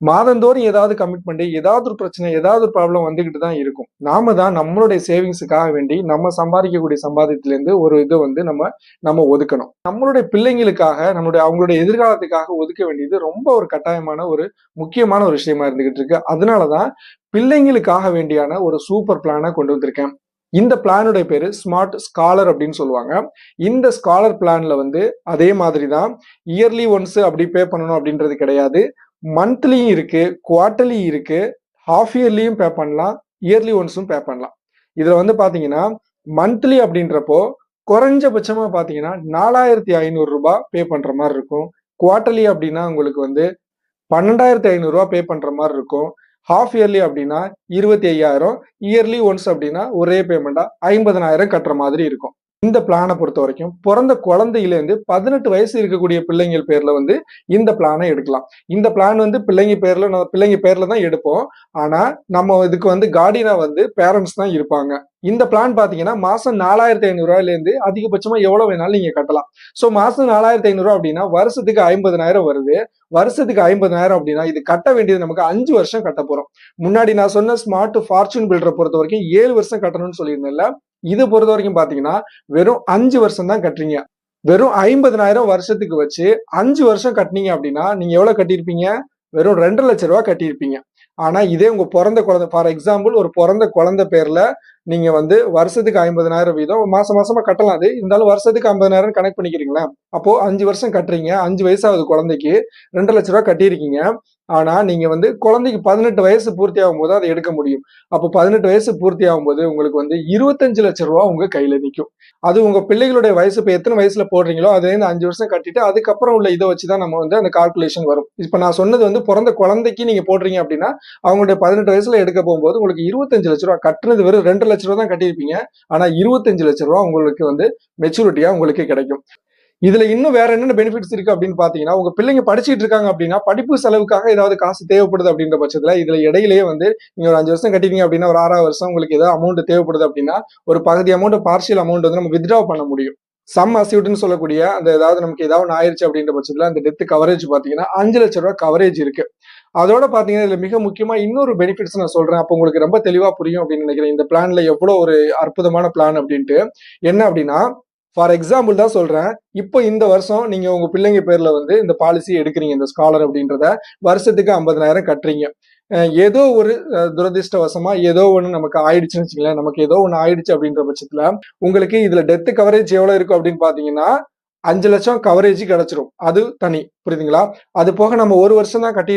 மாதந்தோறும் ஏதாவது கமிட்மெண்ட் ஏதாவது ஒரு பிரச்சனை ஏதாவது ஒரு ப்ராப்ளம் வந்துகிட்டு தான் இருக்கும். நாம தான் நம்மளுடைய சேவிங்ஸுக்காக வேண்டி நம்ம சம்பாதிக்கக்கூடிய சம்பாதியத்துல இருந்து ஒரு இதை வந்து நம்ம நம்ம ஒதுக்கணும். நம்மளுடைய பிள்ளைங்களுக்காக நம்மளுடைய அவங்களுடைய எதிர்காலத்துக்காக ஒதுக்க வேண்டியது ரொம்ப ஒரு கட்டாயமான ஒரு முக்கியமான ஒரு விஷயமா இருந்துகிட்டு இருக்கு. அதனாலதான் பிள்ளைங்களுக்காக வேண்டியான ஒரு சூப்பர் பிளானை கொண்டு வந்திருக்கேன். இந்த பிளானுடைய பேரு ஸ்மார்ட் ஸ்காலர் அப்படின்னு சொல்லுவாங்க. இந்த ஸ்காலர் பிளான்ல வந்து அதே மாதிரி தான் இயர்லி ஒன்ஸ் அப்படி பே பண்ணணும் அப்படின்றது கிடையாது. மந்த்லியும் இருக்குது குவார்டர்லி இருக்குது ஹாஃப் இயர்லியும் பே பண்ணலாம் இயர்லி ஒன்ஸும் பே பண்ணலாம். இதில் வந்து பார்த்தீங்கன்னா மந்த்லி அப்படின்றப்போ குறைஞ்சபட்சமாக பார்த்தீங்கன்னா நாலாயிரத்தி ஐநூறுரூபா பே பண்ணுற மாதிரி இருக்கும். குவார்ட்டர்லி அப்படின்னா உங்களுக்கு வந்து பன்னெண்டாயிரத்தி ஐநூறுரூவா பே பண்ணுற மாதிரி இருக்கும். ஹாஃப் இயர்லி அப்படின்னா இருபத்தி ஐயாயிரம் இயர்லி ஒன்ஸ் அப்படின்னா ஒரே பேமெண்ட்டாக ஐம்பதனாயிரம் கட்டுற மாதிரி இருக்கும். இந்த பிளானை பொறுத்த வரைக்கும் பிறந்த குழந்தையிலேருந்து பதினெட்டு வயசு இருக்கக்கூடிய பிள்ளைங்கள் பேர்ல வந்து இந்த பிளானை எடுக்கலாம். இந்த பிளான் வந்து பிள்ளைங்க பேர்ல நம்ம பிள்ளைங்க பேர்ல தான் எடுப்போம். ஆனா நம்ம இதுக்கு வந்து கார்டினா வந்து பேரண்ட்ஸ் தான் இருப்பாங்க. இந்த பிளான் பார்த்தீங்கன்னா மாசம் நாலாயிரத்தி ஐநூறுரூவாயிலேருந்து அதிகபட்சமாக எவ்வளோ அதிகபட்சமா எவ்வளவு வேணாலும் நீங்க கட்டலாம். ஸோ மாசம் நாலாயிரத்தி ஐநூறுரூவா அப்படின்னா வருஷத்துக்கு ஐம்பதனாயிரம் வருது. வருஷத்துக்கு ஐம்பதனாயிரம் அப்படின்னா இது கட்ட வேண்டியது நமக்கு அஞ்சு வருஷம் கட்ட போறோம். முன்னாடி நான் சொன்ன ஸ்மார்ட் ஃபார்ச்சூன் பில்டரை பொறுத்த வரைக்கும் ஏழு வருஷம் கட்டணும்னு சொல்லியிருந்தேன்ல. இது பொறுத்த வரைக்கும் பாத்தீங்கன்னா வெறும் அஞ்சு வருஷம் தான் கட்டுறீங்க. வெறும் ஐம்பதனாயிரம் வருஷத்துக்கு வச்சு அஞ்சு வருஷம் கட்டினீங்க அப்படின்னா நீங்க எவ்வளவு கட்டியிருப்பீங்க? வெறும் ரெண்டு லட்ச ரூபா கட்டியிருப்பீங்க. ஆனா இதே உங்க பிறந்த குழந்தை ஃபார் எக்ஸாம்பிள் ஒரு பிறந்த குழந்தை பேர்ல நீங்க வந்து வருஷத்துக்கு ஐம்பதனாயிரம் வீதம் மாசம் மாசமா கட்டலாம். அது இருந்தாலும் வருஷத்துக்கு ஐம்பதனாயிரம் கனெக்ட் பண்ணிக்கிறீங்களா? அப்போ அஞ்சு வருஷம் கட்டுறீங்க. அஞ்சு வயசாகுது குழந்தைக்கு. ரெண்டு லட்ச ரூபா கட்டியிருக்கீங்க. ஆனா நீங்க வந்து குழந்தைக்கு பதினெட்டு வயசு பூர்த்தி ஆகும்போது அதை எடுக்க முடியும். அப்போ பதினெட்டு வயசு பூர்த்தி ஆகும்போது உங்களுக்கு வந்து இருபத்தஞ்சு லட்ச ரூபா உங்க கையில நிற்கும் அது உங்க பிள்ளைகளுடைய வயசு இப்போ எத்தனை வயசுல போடுறீங்களோ அதுலேருந்து அஞ்சு வருஷம் கட்டிட்டு அதுக்கப்புறம் உள்ள இதை வச்சு தான் நம்ம வந்து அந்த கால்குலேஷன் வரும். இப்போ நான் சொன்னது வந்து பிறந்த குழந்தைக்கு நீங்க போடுறீங்க அப்படின்னா அவங்களுடைய பதினெட்டு வயசுல எடுக்க போகும்போது உங்களுக்கு இருபத்தஞ்சு லட்ச ரூபா கட்டுனது வெறும் ரெண்டு லட்ச ரூபா தான் கட்டியிருப்பீங்க. ஆனா இருபத்தஞ்சு லட்ச ரூபா உங்களுக்கு வந்து மெச்சூரிட்டியா உங்களுக்கு கிடைக்கும். இதுல இன்னும் வேற என்னென்ன பெனிஃபிட்ஸ் இருக்கு அப்படின்னு பாத்தீங்கன்னா உங்க பிள்ளைங்க படிச்சுட்டு இருக்காங்க அப்படின்னா படிப்பு செலவுக்காக ஏதாவது காசு தேவைப்படுது அப்படின்ற பட்சத்துல இதுல இடையிலேயே வந்து நீங்க ஒரு அஞ்சு வருஷம் கட்டிட்டீங்க அப்படின்னா ஒரு ஆறாவது வருஷம் உங்களுக்கு ஏதாவது அமௌண்ட் தேவைப்படுது அப்படின்னா ஒரு பகுதி அமௌண்ட் பார்ஷியல் அமௌண்ட் வந்து நம்ம வித்ட்ரா பண்ண முடியும். சம் அசியூட்னு சொல்லக்கூடிய அந்த ஏதாவது நமக்கு ஏதாவது ஆயிடுச்சு அப்படின்ற பட்சத்துல அந்த டெத் கவரேஜ் பாத்தீங்கன்னா அஞ்சு லட்ச ரூபாய் கவரேஜ் இருக்கு. அதோட பார்த்தீங்கன்னா இதில் மிக முக்கியமாக இன்னொரு பெனிஃபிட்ஸ் நான் சொல்கிறேன் அப்போ உங்களுக்கு ரொம்ப தெளிவாக புரியும் அப்படின்னு நினைக்கிறேன். இந்த பிளானில் எவ்வளோ ஒரு அற்புதமான பிளான் அப்படின்ட்டு. என்ன அப்படின்னா ஃபார் எக்ஸாம்பிள் தான் சொல்கிறேன் இப்போ இந்த வருஷம் நீங்கள் உங்கள் பிள்ளைங்க பேரில் வந்து இந்த பாலிசி எடுக்கிறீங்க இந்த ஸ்காலர் அப்படின்றத வருஷத்துக்கு ஐம்பதனாயிரம் கட்டுறீங்க. ஏதோ ஒரு துரதிருஷ்டவசமா ஏதோ ஒன்று நமக்கு ஆயிடுச்சுன்னு வச்சுங்களேன் நமக்கு ஏதோ ஒன்று ஆயிடுச்சு அப்படின்ற பட்சத்தில் உங்களுக்கு இதில் டெத் கவரேஜ் எவ்வளோ இருக்கும் அப்படின்னு பார்த்தீங்கன்னா அஞ்சு லட்சம் கவரேஜ் கிடைச்சிரும். அது தனி. புரியுதுங்களா? அது போக நம்ம ஒரு வருஷம் தான் கட்டி